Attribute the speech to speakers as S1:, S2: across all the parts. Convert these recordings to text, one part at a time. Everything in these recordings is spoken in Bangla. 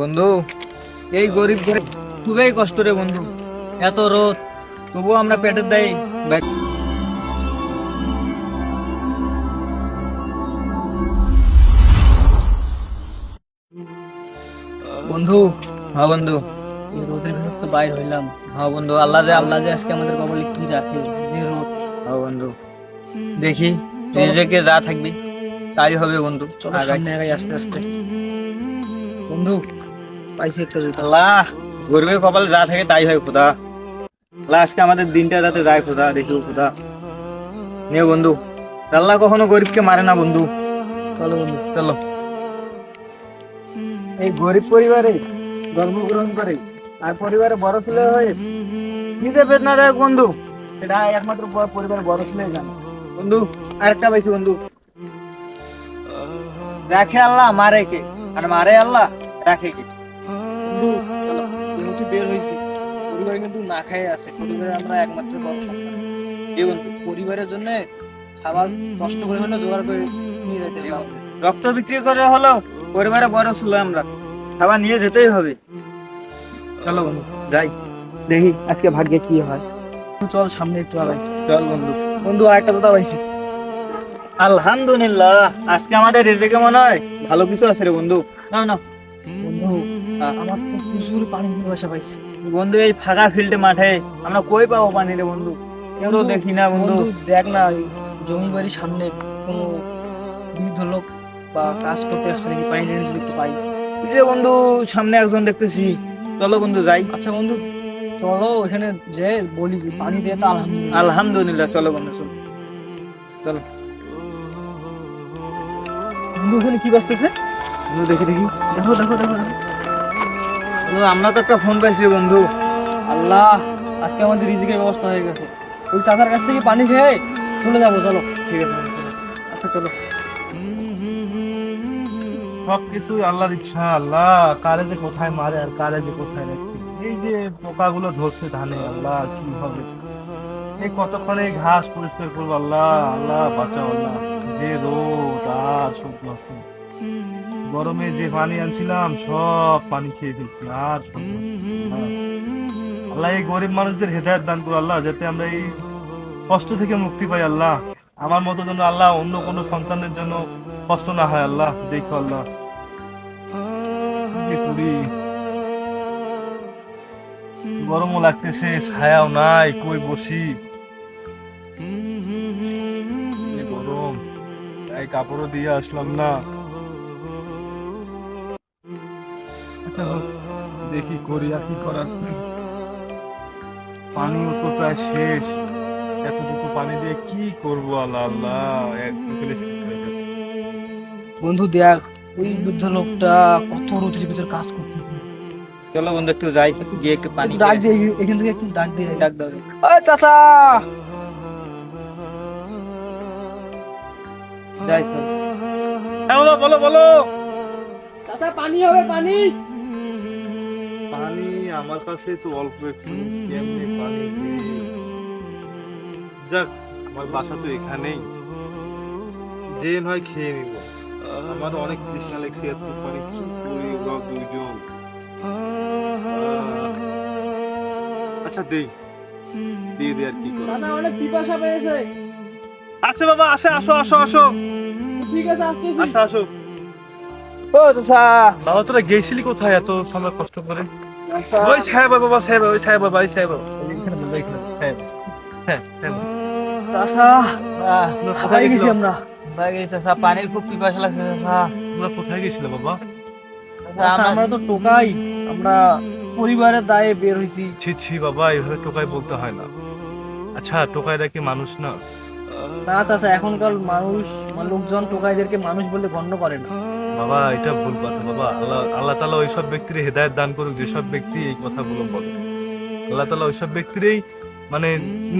S1: বন্ধু এই গরিব ঘরে খুবই কষ্ট রে বন্ধু। এত রোদ তবুও আমরা পেটের দায়ী বন্ধু হ্যাঁ বন্ধু এই রোদের ভিতর তো বাইর হইলাম। হ্যাঁ বন্ধু আল্লাহ যে আল্লাহ যে আজকে আমাদের কবলে কি রাখে যে রোদ। হ্যাঁ বন্ধু দেখি নিজেকে যা থাকবি তাই হবে বন্ধু চলো সামনে আগাই আস্তে আস্তে। বন্ধু পাইছি একটা জুতা আল্লাহ গরিবের কপালে যা থাকে তাই হয় খোদা। আজকে আমাদের দিনটা যাতে যায় খোদা দেখিও খোদা। নে বন্ধু আল্লাহ কখনো গরিবকে মারে না বন্ধু। চলো বন্ধু। চলো। এই গরিব পরিবারে জন্মগ্রহণ করে আর পরিবারে বড় ছেলে হয়ে নিজে বেদনাদায়ক বন্ধু। সেটা একমাত্র প- পরিবারের বড় ছেলে জানে। বন্ধু আরেকটা পাইছি বন্ধু। রাখে আল্লাহ মারে কে? আর মারে আল্লাহ রাখে কে? বন্ধু যেহেতু বের হয়েছি পরিবার কিন্তু না খাই আছে পরিবারে আমরা একমাত্র বড় সন্তান। এই বন্ধু পরিবারের জন্য খাবার কষ্ট করে হলেও জোগাড় করে নিয়ে যেতে রক্ত বিক্রি করে হলো পরিবারে বড় ছিল আমরা। খাবার নিয়ে যেতেই হবে। চলো বন্ধু। যাই দেখি আজকে ভাগ্যে কি হয়। চল সামনে একটু আগাই। চল বন্ধু। বন্ধু আরেকটা কথা পাইছি আলহামদুলিল্লাহ আজকে আমাদের রেজেকে মনে হয় ভালো কিছু আছে রে বন্ধু। না না বন্ধু আমার তো প্রচুর পানি পিপাসা পাইছে। বন্ধু এই ফাঁকা ফিল্ডে মাঠে আমরা কই পাবো পানি রে বন্ধু? কেউ দেখি না বন্ধু। দেখ না জমি বাড়ির সামনে কোনো বৃদ্ধ লোক বা কাজ করতে আসছে নাকি পানি টেনে যদি পাই। যে বন্ধু সামনে একজন দেখতেছি। চলো বন্ধু যাই। আচ্ছা বন্ধু চলো এখানে যে বলি পানি দিয়ে তো আলহামদুলিল্লাহ। আলহামদুলিল্লাহ চলো বন্ধু চলো। চলো। বন্ধু ওখানে কি বন্ধু আমরা তো একটা ফোন পাইছি বন্ধু। আল্লাহ, আজকে আমাদের রিজিকের ব্যবস্থা হয়ে গেছে। ওই চাচার কাছ থেকে পানি খেয়ে চলে যাব, চলো। ঠিক আছে আচ্ছা চলো।
S2: সব কিছুই আল্লাহর ইচ্ছা, আল্লাহ। কারে যে কোথায় মারে আর কারে যে কোথায় রাখছে এই যে পোকাগুলো ধরছে ধানে, আল্লাহ, কি হবে? এই কতক্ষণে ঘাস পরিষ্কার করব, আল্লাহ? আল্লাহ, বাঁচাও, আল্লাহ। যে রোদ আর আছে। গরমে যে পানি আনছিলাম, সব পানি খেয়ে ফেলছি, আর। আল্লাহ, এই গরিব মানুষদের হেদায়ত দান করো আল্লাহ, যাতে আমরা এই কষ্ট থেকে মুক্তি পাই আল্লাহ। আমার মতো যেন আল্লাহ অন্য কোনো সন্তানের জন্য কষ্ট না হয় আল্লাহ, দেখো আল্লাহ। গরমও লাগতেছে, ছায়াও নাই, কই বসি? গরম, এই কাপড়ও দিয়ে আসলাম না। দেখি করি আর কি করার। পানিও তো প্রায় শেষ। এতটুকু পানি দিয়ে কি করব আল্লাহ আল্লাহ।
S1: বন্ধু দেখ ওই বৃদ্ধ লোকটা কত রোদের ভিতর কাজ করতে চলো বন্ধু একটু যাই গিয়ে একটু পানি ডাক দিয়ে এখান থেকে একটু ডাক দিয়ে ডাক দাও। চাচা! যাই চল।
S2: হ্যাঁ বলো বলো বলো।
S1: চাচা পানি হবে পানি
S2: পানি। আমার কাছে তো অল্প একটু কেমনে পানি যাক আমার বাসা তো এখানেই। যে নয় খেয়ে নিব। আমার অনেক তৃষ্ণা লেগেছে এত পানি কি করি ওরা দুইজন? আচ্ছা দেই। দিয়ে দে আর কি
S1: চাচা অনেক পিপাসা পেয়েছে।
S2: আছে বাবা আছে আসো আসো আসো।
S1: ঠিক আছে আসতেছি।
S2: আসো আসো।
S1: ও
S2: তোরা গেছিলি কোথায় এত সময় কষ্ট করে? ওই সাহেব বাবা সাহেব ওই সাহেব বাবা ওই গেছিলাম?
S1: পানির খুব পিপাসা লাগছে চাচা
S2: কোথায় গেছিলে বাবা?
S1: আমরা তো টোকাই। আমরা পরিবারের দায়ে বের হইছি
S2: ছি ছি বাবা টোকাই বলতে হয় না। আচ্ছা টোকাইরা কি মানুষ না?
S1: না চাচা এখনকার মানুষ, লোকজন টোকাইদেরকে মানুষ বলে গণ্য করে না।
S2: বাবা, এটা ভুল কথা, বাবা। আল্লাহ আল্লাহ তালা ওইসব ব্যক্তির হেদায়ত দান করুক, যেসব ব্যক্তি এই কথাগুলো বলে। আল্লাহ তালা ওইসব ব্যক্তিরই মানে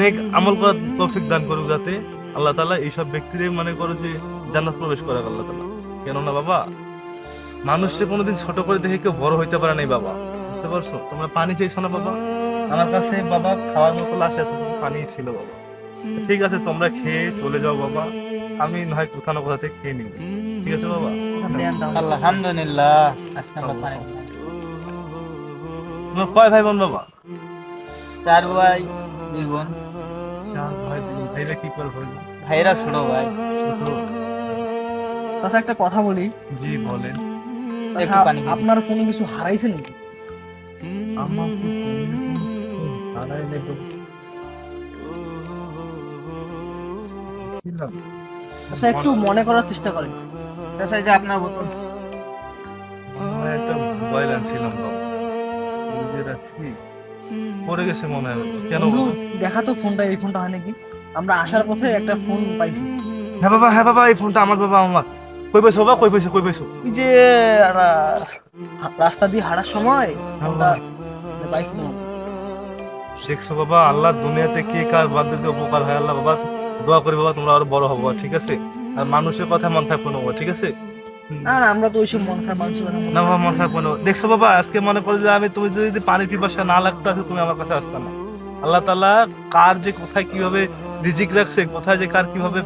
S2: নেক আমল করার তৌফিক দান করুক যাতে আল্লাহ তালা এইসব ব্যক্তিরই মনে করো যে জান্নাত প্রবেশ করাক আল্লাহ তালা কেননা, বাবা মানুষকে কোনোদিন ছোট করে দেখে কেউ বড় হইতে পারে নাই, বাবা। বুঝতে পারছ? তোমরা পানি চাইছো না, বাবা? আমার কাছে, বাবা, খাওয়ার মতো লাশ এতটুকু পানি ছিল, বাবা। ঠিক আছে তোমরা খেয়ে চলে যাও বাবা। আমি নয় কোথাও না কোথা থেকে খেয়ে নিব। ঠিক আছে বাবা?
S1: আলহামদুলিল্লাহ।
S2: তোমার কয় ভাই বোন বাবা?
S1: চার ভাই দুই বোন।
S2: চার ভাই ভাইরা কি করে হইল
S1: ভাইরা ছোট ভাই।
S3: আচ্ছা একটা কথা বলি।
S2: জি বলেন।
S3: আচ্ছা, আপনার কোনো কিছু হারাইছে নাকি?
S2: আমার তো হারাই নেই
S3: আচ্ছা একটু মনে করার চেষ্টা করেন।
S1: এই যে আপনার বোতল
S2: মনে একটা মোবাইল আনছিলাম পড়ে গেছে মনে হয়। কেন
S3: দেখা তো ফোনটা এই ফোনটা হয় নাকি? আমরা আসার পথে একটা ফোন পাইছি।
S2: হ্যাঁ বাবা হ্যাঁ বাবা এই ফোনটা আমার বাবা আমার কই পাইছো বাবা কই পাইছো কই পাইছো
S3: ওই যে রাস্তা দিয়ে হাঁটার সময় ফোনটা পাইছিলাম।
S2: বাবা আল্লাহ দুনিয়াতে কে কার বাদ দিতে উপকার হয় আল্লাহ বাবা। দোয়া করি বাবা তোমরা আরও বড় হব ঠিক আছে? আর মানুষের কথা মন থাকব না ঠিক আছে?
S3: না না আমরা তো ওইসব মন খারাপ মানুষের
S2: না। বাবা মন থাকব না। দেখছ বাবা আজকে মনে করো যে আমি তুমি যদি পানির পিপাসা না লাগতো আজকে তুমি আমার কাছে আসতে না। আল্লাহ তাআলা কার যে কোথায় কীভাবে রিজিক রাখছে কোথায় যে কার কীভাবে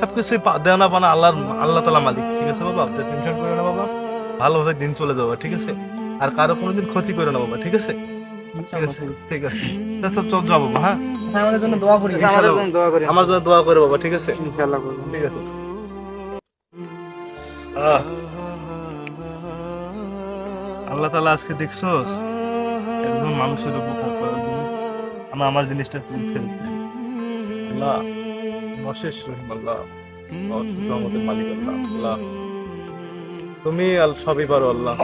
S2: সবকিছু দেওয়া বানা আল্লাহর আল্লাহ তালা মালিক ঠিক আছে বাবা? টেনশন করে না বাবা। ভালোভাবে দিন চলে যাব ঠিক আছে? আর কারও কোনোদিন ক্ষতি করে না বাবা ঠিক আছে? ঠিক আছে ঠিক আছে। আচ্ছা, বাবা হ্যাঁ?
S3: আমাদের জন্য দোয়া করি
S1: আমাদের জন্য দোয়া করি।
S2: আমার জন্য দোয়া করে বাবা ঠিক আছে?
S1: ইনশাআল্লাহ করব।
S2: ঠিক আছে। আল্লাহ তালা আজকে দেখছোস একজন মানুষের উপকার করার জন্য আমি আমার জিনিসটা তুলতে ফেলতে আল্লাহ অশেষ রহিম আল্লাহ। রহমতের মালিক আল্লাহ আল্লাহ। তুমি সবই পারো আল্লাহ।